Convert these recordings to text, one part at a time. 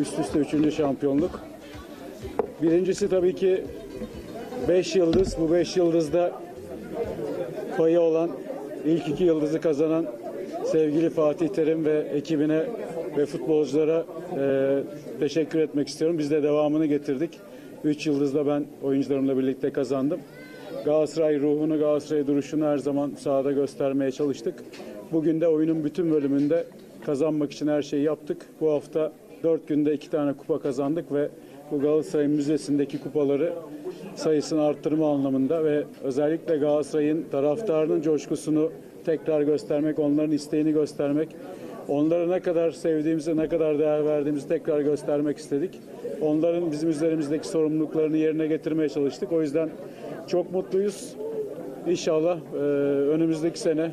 Üst üste üçüncü şampiyonluk. Birincisi tabii ki 5 yıldız. Bu 5 yıldızda payı olan ilk iki yıldızı kazanan sevgili Fatih Terim ve ekibine ve futbolculara e, teşekkür etmek istiyorum. Biz de devamını getirdik. 3 yıldızla ben oyuncularımla birlikte kazandım. Galatasaray ruhunu, Galatasaray duruşunu her zaman sahada göstermeye çalıştık. Bugün de oyunun bütün bölümünde kazanmak için her şeyi yaptık. Bu hafta 4 günde 2 tane kupa kazandık ve bu Galatasaray Müzesi'ndeki kupaları sayısını arttırma anlamında ve özellikle Galatasaray'ın taraftarının coşkusunu tekrar göstermek, onların isteğini göstermek, onları ne kadar sevdiğimizi, ne kadar değer verdiğimizi tekrar göstermek istedik. Onların bizim üzerimizdeki sorumluluklarını yerine getirmeye çalıştık. O yüzden çok mutluyuz. İnşallah e, önümüzdeki sene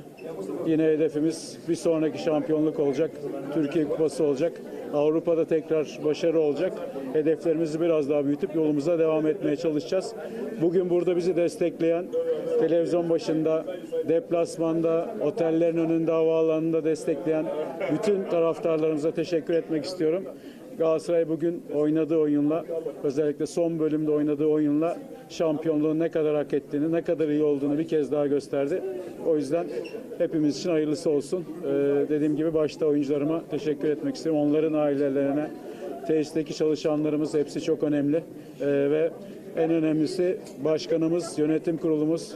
yine hedefimiz bir sonraki şampiyonluk olacak. Türkiye Kupası olacak. Avrupa'da tekrar başarı olacak. Hedeflerimizi biraz daha büyütüp yolumuza devam etmeye çalışacağız. Bugün burada bizi destekleyen, televizyon başında, deplasmanda, otellerin önünde, havaalanında destekleyen bütün taraftarlarımıza teşekkür etmek istiyorum. Galatasaray bugün oynadığı oyunla, özellikle son bölümde oynadığı oyunla şampiyonluğun ne kadar hak ettiğini, ne kadar iyi olduğunu bir kez daha gösterdi. O yüzden hepimiz için hayırlısı olsun. Ee, dediğim gibi başta oyuncularıma teşekkür etmek istiyorum. Onların ailelerine, tesisteki çalışanlarımız hepsi çok önemli. Ee, ve en önemlisi başkanımız, yönetim kurulumuz,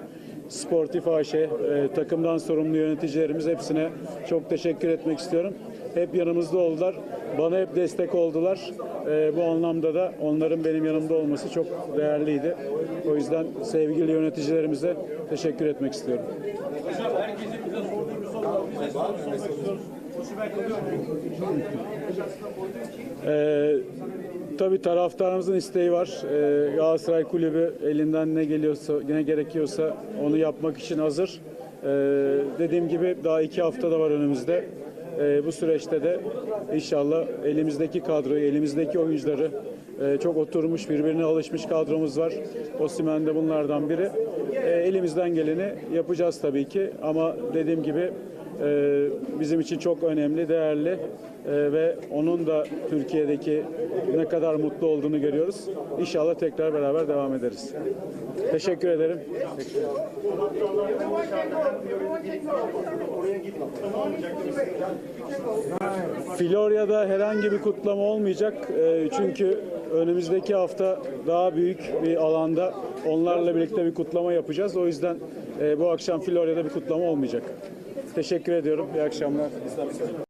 Sportif AŞ, e, takımdan sorumlu yöneticilerimiz hepsine çok teşekkür etmek istiyorum. Hep yanımızda oldular. Bana hep destek oldular. E, bu anlamda da onların benim yanımda olması çok değerliydi. O yüzden sevgili yöneticilerimize teşekkür etmek istiyorum. Ee, tabii taraftarımızın isteği var. Ee, Galatasaray Kulübü elinden ne geliyorsa, ne gerekiyorsa onu yapmak için hazır. Ee, dediğim gibi daha iki hafta da var önümüzde. Ee, bu süreçte de inşallah elimizdeki kadroyu, elimizdeki oyuncuları e, çok oturmuş, birbirine alışmış kadromuz var. Osimhen de bunlardan biri. E, elimizden geleni yapacağız tabii ki ama dediğim gibi e, bizim için çok önemli, değerli e, ve onun da Türkiye'deki ne kadar mutlu olduğunu görüyoruz. İnşallah tekrar beraber devam ederiz. Teşekkür ederim. Florya'da herhangi bir kutlama olmayacak. E, çünkü önümüzdeki hafta daha büyük bir alanda onlarla birlikte bir kutlama yapacağız. O yüzden e, bu akşam Florya'da bir kutlama olmayacak. Teşekkür ediyorum. İyi akşamlar.